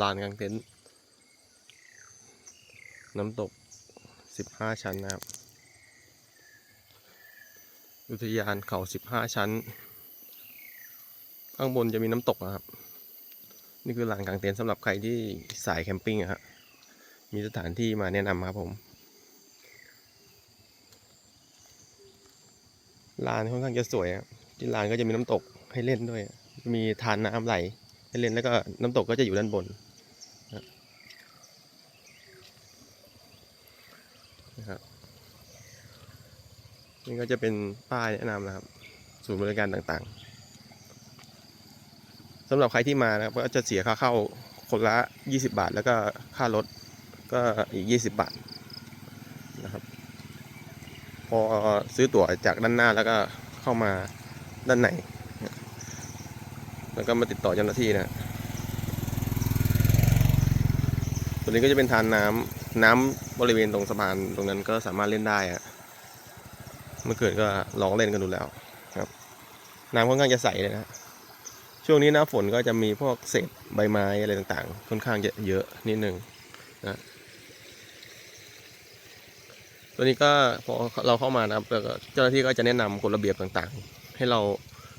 ลานกลางเต็นท์น้ำตกสิบห้าชั้นนะครับ อุทยานเขาสิบห้าชั้น ข้างบนจะมีน้ำตกนะครับ นี่คือลานกลางเต็นท์สำหรับใครที่สายแคมปิ้งอะครับมีสถานที่มาแนะนำครับผมลานค่อนข้างจะสวยครับที่ลานก็จะมีน้ำตกให้เล่นด้วย มีทานน้ำไหล ให้เล่นแล้วก็น้ำตกก็จะอยู่ด้านบนนะครับนะครับนี่ก็จะเป็นป้ายแนะนำนะครับศูนย์บริการต่างๆสำหรับใครที่มานะครับก็จะเสียค่าเข้าคนละ 20 บาท แล้วก็ค่ารถก็อีก 20 บาทนะครับ พอซื้อตั๋วจากด้านหน้าแล้วก็เข้ามาด้านใน แล้วก็มาติดต่อเจ้าหน้าที่นะตัวนี้ก็จะเป็นทานน้ำน้ำบริเวณตรงสะพานตรงนั้นก็สามารถเล่นได้อะเมื่อเกิดก็ลองเล่นกันดูแล้วครับ น้ำค่อนข้างจะใสเลยนะช่วงนี้หน้าฝนก็จะมีพวกเศษใบไม้อะไรต่างๆ ค่อนข้างจะเยอะนิดนึงนะตัวนี้ก็พอเราเข้ามานะครับเจ้าหน้าที่ก็จะแนะนำกฎระเบียบต่างๆ ให้เรา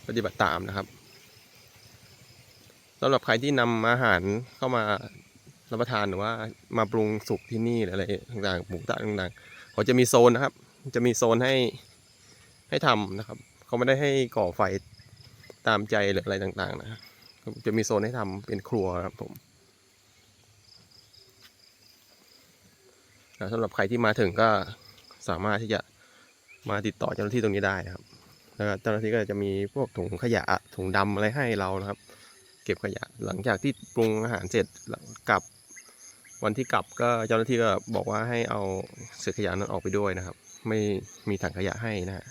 ปฏิบัติตามนะครับ สำหรับใครที่นำอาหารเข้ามารับประทานหรือว่ามาปรุงสุกที่นี่หรืออะไรต่างๆหมูกระต่างๆเขาจะมีโซนนะครับ จะมีโซนให้ให้ทำนะครับ เขาไม่ได้ให้ก่อไฟตามใจหรืออะไรต่างๆ นะครับจะมีโซนให้ทำเป็นครัวครับผมสำหรับใครที่มาถึงก็สามารถที่จะมาติดต่อเจ้าหน้าที่ตรงนี้ได้นะครับแล้วเจ้าหน้าที่ก็จะมีพวกถุงขยะถุงดำอะไรให้เรานะครับ เก็บขยะ หลังจากที่ปรุงอาหารเสร็จหลังกลับวันที่กลับก็เจ้าหน้าที่ก็บอกว่าให้เอาเศษขยะนั้นออกไปด้วยนะครับ ไม่มีถังขยะให้นะฮะ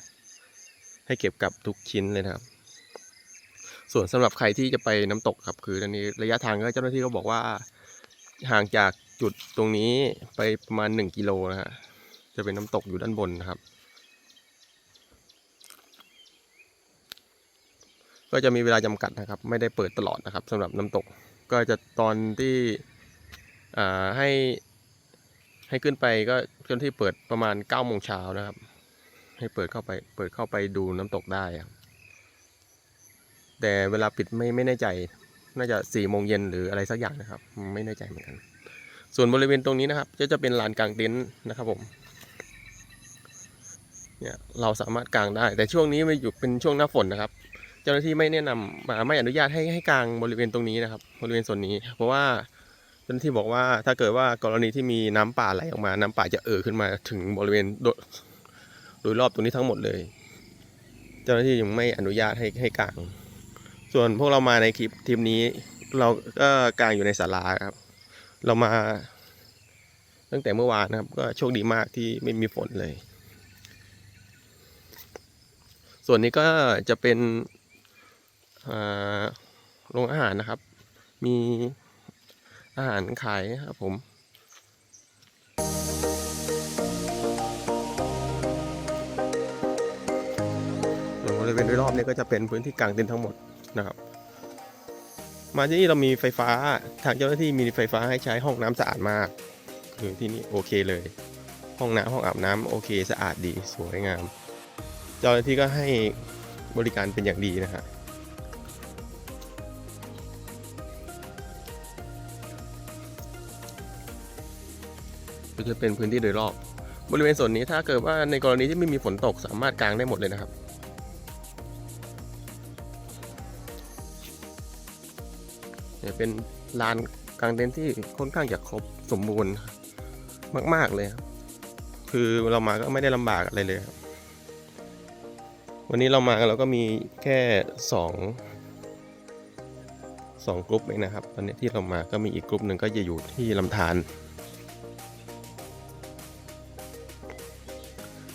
ให้เก็บกลับทุกชิ้นเลยนะครับ ส่วนสำหรับใครที่จะไปน้ำตกครับคือตอนนี้ระยะทางก็เจ้าหน้าที่ก็บอกว่าห่างจากจุดตรงนี้ไปประมาณหนึ่งกิโลนะฮะจะเป็นน้ำตกอยู่ด้านบนนะครับ ก็จะมีเวลาจำกัดนะครับ ไม่ได้เปิดตลอดนะครับสำหรับน้ำตกก็จะตอนที่ให้ให้ขึ้นไปก็เจ้าหน้าที่เปิดประมาณ9ก้าโมงเช้านะครับ ให้เปิดเข้าไปเปิดเข้าไปดูน้ำตกได้ครับแต่เวลาปิดไม่ไม่แน่ใจ น่าจะ4ี่โมงเย็นหรืออะไรสักอย่างนะครับ ไม่แน่ใจเหมือนกัน ส่วนบริเวณตรงนี้นะครับก็จะเป็นลานกลางเต็นท์นะครับผมเนี่ยเราสามารถกางได้ แต่ช่วงนี้มันอยู่เป็นช่วงหน้าฝนนะครับ เจ้าหน้าที่ไม่แนะนำมาไม่อนุญาตให้ให้กางบริเวณตรงนี้นะครับบริเวณส่วนนี้ เพราะว่าเจ้าหน้าที่บอกว่าถ้าเกิดว่ากรณีที่มีน้ำป่าไหลออกมา น้ำป่าจะเอ่อขึ้นมาถึงบริเวณโดโดยรอบตรงนี้ทั้งหมดเลย เจ้าหน้าที่ยังไม่อนุญาตให้ให้กาง ส่วนพวกเรามาในคลิปทีมนี้ เราก็กางอยู่ในศาลาครับ เรามา ตั้งแต่เมื่อวานนะครับ ก็โชคดีมากที่ไม่มีฝนเลย ส่วนนี้ก็จะเป็น โรงอาหารนะครับ มีอาหารขายครับผมบริเวณโดยรอบนี้ก็จะเป็นพื้นที่กลางเต็นท์ทั้งหมดนะครับ มาที่นี่เรามีไฟฟ้าทางเจ้าหน้าที่มีไฟฟ้าให้ใช้ห้องน้ำสะอาดมาก คือที่นี่โอเคเลย ห้องน้ำห้องอาบน้ำโอเคสะอาดดีสวยงาม เจ้าหน้าที่ก็ให้บริการเป็นอย่างดีนะฮะ ก็จะเป็นพื้นที่โดยรอบ บริเวณส่วนนี้ถ้าเกิดว่าในกรณีที่ไม่มีฝนตกสามารถกางได้หมดเลยนะครับ เนี่ยเป็นลานกลางเต็นท์ที่ค่อนข้างจะครบสมบูรณ์มาก ๆ เลยครับคือเรามาก็ไม่ได้ลำบากอะไรเลยครับ วันนี้เรามาเราก็มีแค่สองสองกลุ่มเองนะครับ ตอนนี้ที่เรามาก็มีอีกกลุ่มหนึ่งก็จะอยู่ที่ลำธาร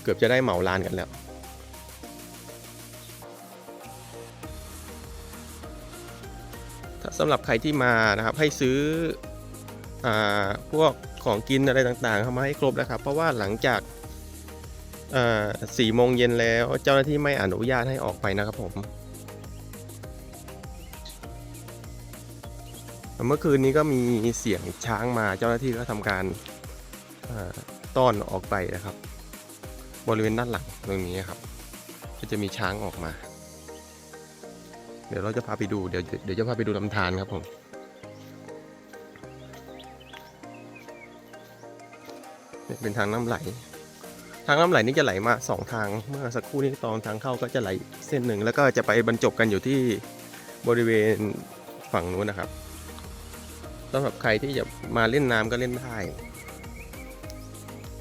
เกือบจะได้เหมาลานกันแล้ว สำหรับใครที่มานะครับให้ซื้ออพวกของกินอะไรต่างๆเข้ามาให้ครบนะครับ เพราะว่าหลังจากสี่โมงเย็นแล้วเจ้าหน้าที่ไม่อนุญาตให้ออกไปนะครับผมเมื่อคืนนี้ก็มีเสียงช้างมาเจ้าหน้าที่ก็ทำการต้อนออกไปนะครับ บริเวณด้านหลังตรงนี้ครับ ก็จะมีช้างออกมา เดี๋ยวเราจะพาไปดู เดี๋ยวเดี๋ยวจะพาไปดูลำธารครับผมเป็นทางน้ำไหล ทางน้ำไหลนี่จะไหลมาสองทาง เมื่อสักครู่นี้ตอนทางเข้าก็จะไหลเส้นหนึ่งแล้วก็จะไปบรรจบกันอยู่ที่บริเวณฝั่งนู้นนะครับสำหรับใครที่จะมาเล่นน้ำก็เล่นได้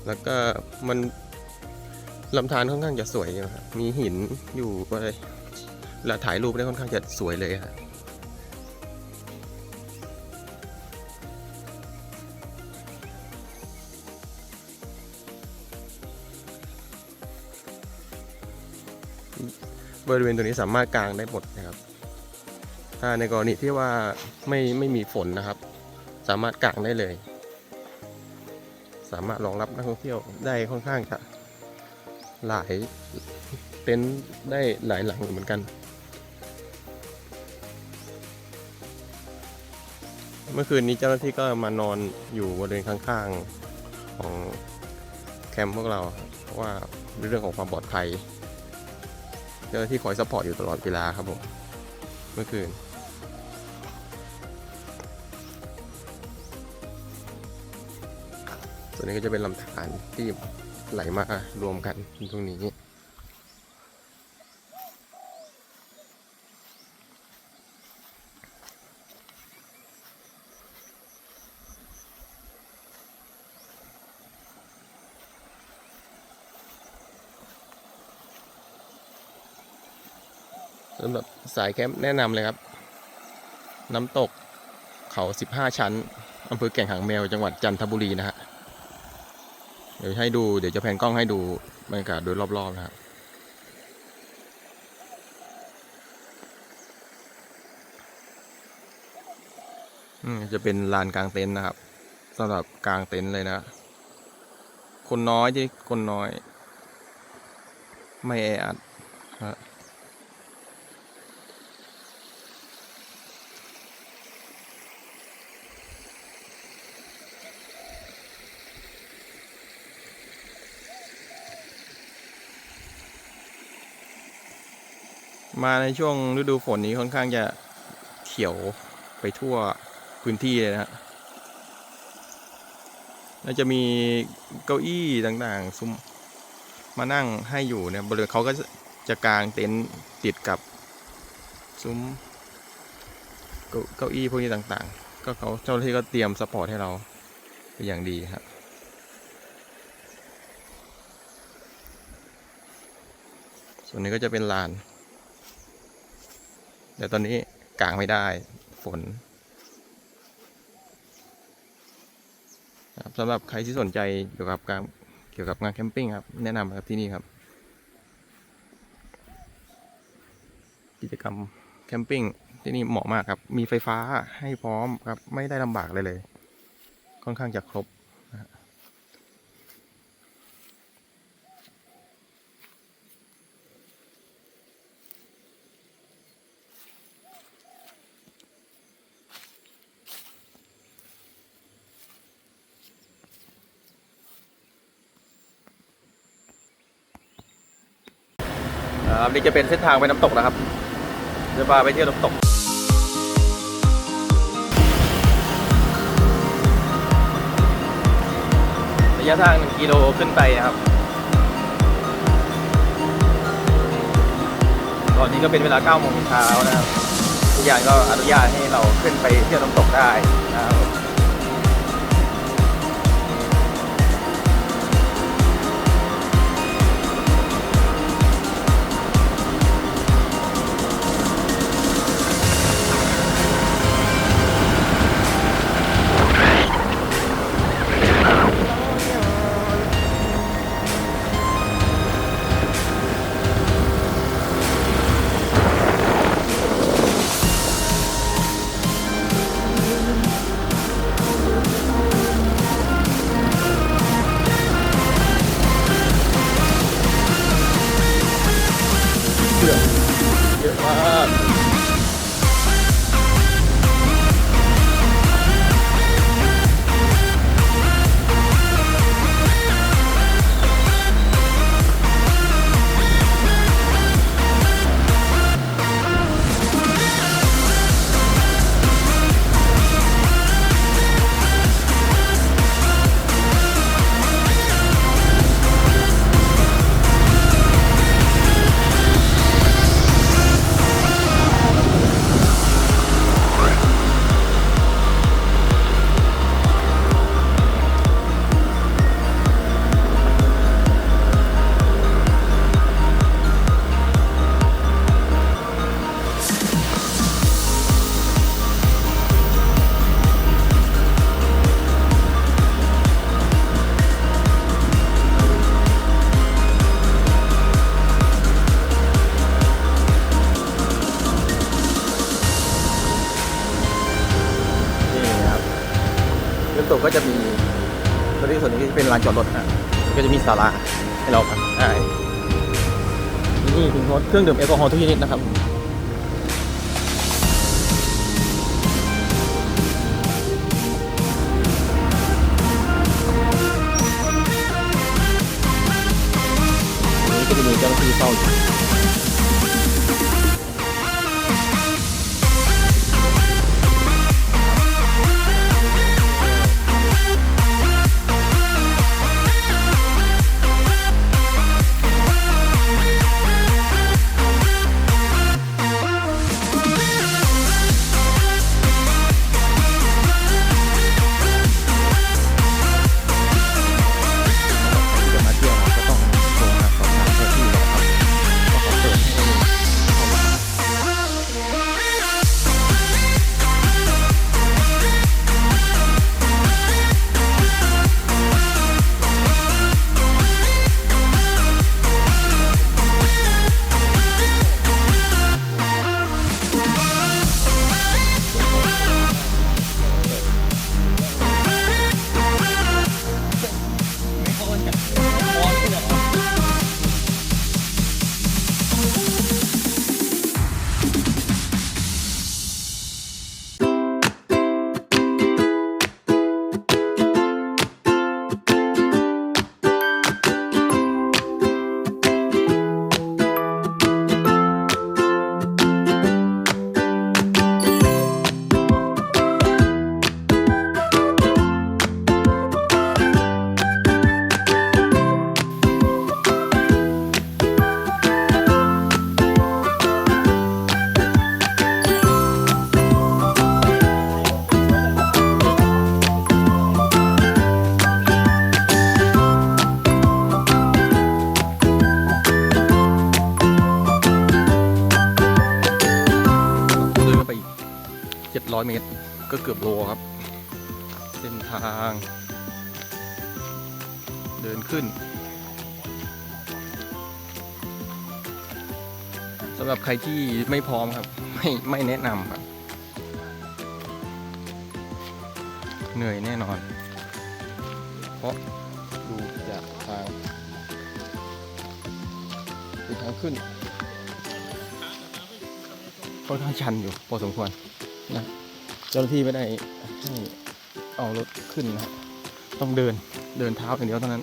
แล้วก็มัน ลำธารค่อนข้างจะสวยอยู่ครับมีหินอยู่ก็เลยเวลาถ่ายรูปได้ค่อนข้างจะสวยเลยครับบริเวณตรงนี้สามารถกางได้หมดนะครับ ถ้าในกรณีที่ว่าไม่ไม่มีฝนนะครับ สามารถกางได้เลย สามารถรองรับนักท่องเที่ยวได้ค่อนข้างจะ หลายเต็นท์ได้หลายหลังเหมือนกัน เมื่อคืนนี้เจ้าหน้าที่ก็มานอนอยู่บริเวณข้างๆของแคมป์พวกเรา เพราะว่าเรื่องของความปลอดภัย เจ้าหน้าที่คอยซัพพอร์ตอยู่ตลอดเวลาครับผมเมื่อคืนส่วนนี้ก็จะเป็นลำธารที่ ไหลมารวมกันตรงนี้สำหรับสายแคมป์แนะนำเลยครับ น้ำตกเขา 15 ชั้นอำเภอแก่งหางแมวจังหวัดจันทบุรีนะฮะ ดี๋ยวให้ดูเดี๋ยวจะแผนกล้องให้ดูบรรยากาศโดยรอบๆนะครับอืมจะเป็นลานกลางเต็นท์นะครับสำหรับกลางเต็นท์เลยนะ คนน้อยที่คนน้อย ไม่แออัดฮะ มาในช่วงฤดูฝนนี้ค่อนข้างจะเขียวไปทั่วพื้นที่เลยนะฮะแล้วจะมีเก้าอี้ต่างๆซุ้มมานั่งให้อยู่เนี่ยบริเวณเขาก็จะกางเต็นท์ติดกับซุ้มเก้าเก้าอี้พวกนี้ต่างๆ ก็เขาเจ้าหน้าที่ก็เตรียมสปอร์ตให้เราเป็นอย่างดีครับส่วนนี้ก็จะเป็นลาน แต่ตอนนี้กางไม่ได้ฝนครับสำหรับใครที่สนใจเกี่ยวกับการเกี่ยวกับงานแคมปิ้งครับแนะนำครับที่นี่ครับ กิจกรรมแคมปิ้งที่นี่เหมาะมากครับ มีไฟฟ้าให้พร้อมครับ ไม่ได้ลำบากเลยเลย ค่อนข้างจะครบ ครับนี่จะเป็นเส้นทางไปน้ำตกนะครับจะพาไปเที่ยวน้ำตกระยะทาง1กิโลขึ้นไปนะครับ ตอนนี้ก็เป็นเวลา9โมงเช้านะครับทุกอย่างก็อนุญาตให้เราขึ้นไปเที่ยวน้ำตกได้นะครับ ก็จะมีตัวที่ส่วนนี้จะเป็นลานจอดรถนะก็จะมีศาลาให้เราพักได้นี่ถึงรถเครื่องดื่มแอลกอฮอล์ทุกชนิดนะครับนี้ก็จะมีเจ้าหน้าที่เฝ้าอยู่ 700 เมตร ก็เกือบโลครับ เส้นทาง เดินขึ้นสำหรับใครที่ไม่พร้อมครับ ไม่ไม่แนะนำครับ เหนื่อยแน่นอน เพราะดูจากทางเป็นทางขึ้นค่อนข้างชันอยู่พอสมควรนะ จ้าหน้าที่ไม่ได้ให้เอารถขึ้นนะต้องเดินเดินเท้าอย่างเดียวเท่านั้น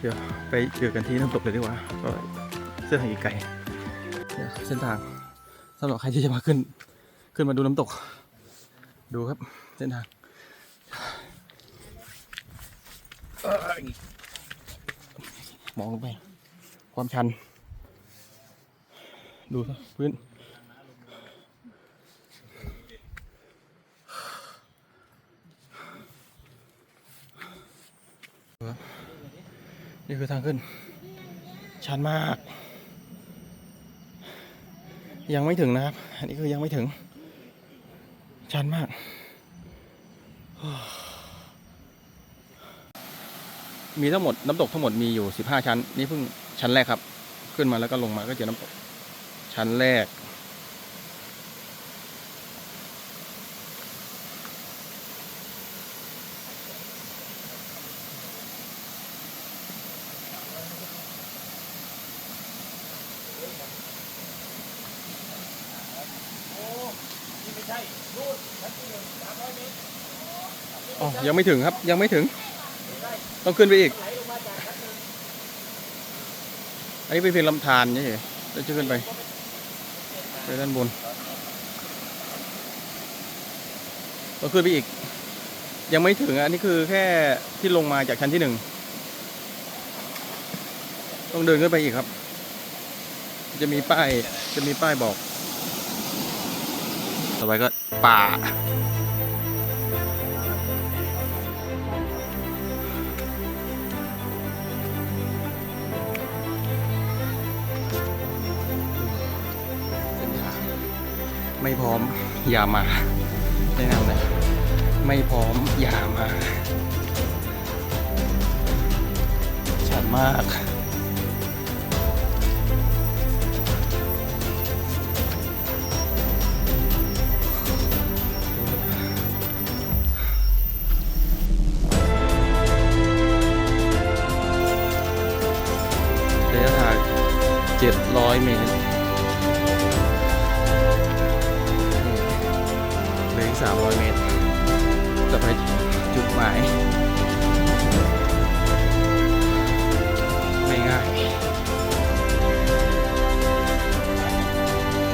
เดี๋ยวไปเจอกันที่น้ำตกเลยดีกว่าก็เส้นทางอีกไกลเดี๋ยวเส้นทางสำหรับใครที่จะมาขึ้น ขึ้นมาดูน้ำตก ดูครับ เส้นทางมองลงไป ความชัน ดูสิพื้น นี่คือทางขึ้น ชันมาก ยังไม่ถึงนะครับ อันนี้คือยังไม่ถึง ชันมาก มีทั้งหมดน้ำตกทั้งหมดมีอยู่ 15 ชั้น นี่เพิ่งชั้นแรกครับ ขึ้นมาแล้วก็ลงมาก็เจอน้ำตก ชั้นแรก อ๋อ ยังไม่ถึงครับ ยังไม่ถึง ต้องขึ้นไปอีก อันนี้เป็นเพียงลำธารเฉยๆแล้จะขึ้นไป ไปด้านบนต้องขึ้นไปอีก ยังไม่ถึงอะอันนี้คือแค่ที่ลงมาจากชั้นที่หนึ่ง ต้องเดินขึ้นไปอีกครับ จะมีป้าย จะมีป้ายบอก ต่อไปก็ป่า ไม่พร้อมอย่ามาแนะนำเลยไม่พร้อมอย่ามาชันมาก 700 เมตรเหลืออีก300 เมตร จะไปจุดหมาย ไม่ง่าย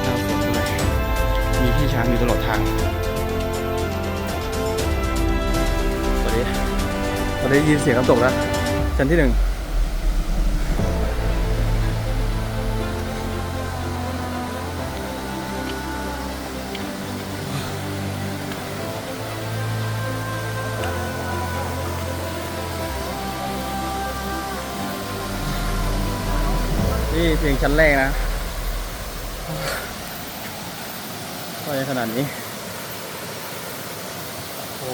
น้ำฝนด้วยมีพี่ช้างอยู่ตลอดทางตอนนี้ตอนนี้ได้ยินเสียงน้ำตกแล้วชั้นที่หนึ่ง นี่เพียงชั้นแรกนะก็จะขนาดนี้ โอ้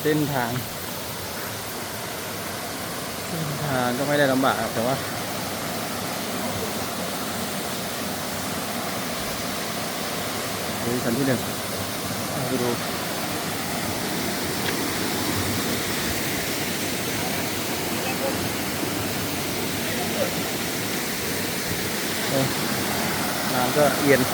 เส้นทาง เส้นทางก็ไม่ได้ลำบากหรอกแต่ว่านี่ชั้นที่หนึ่งไปดู น้ำ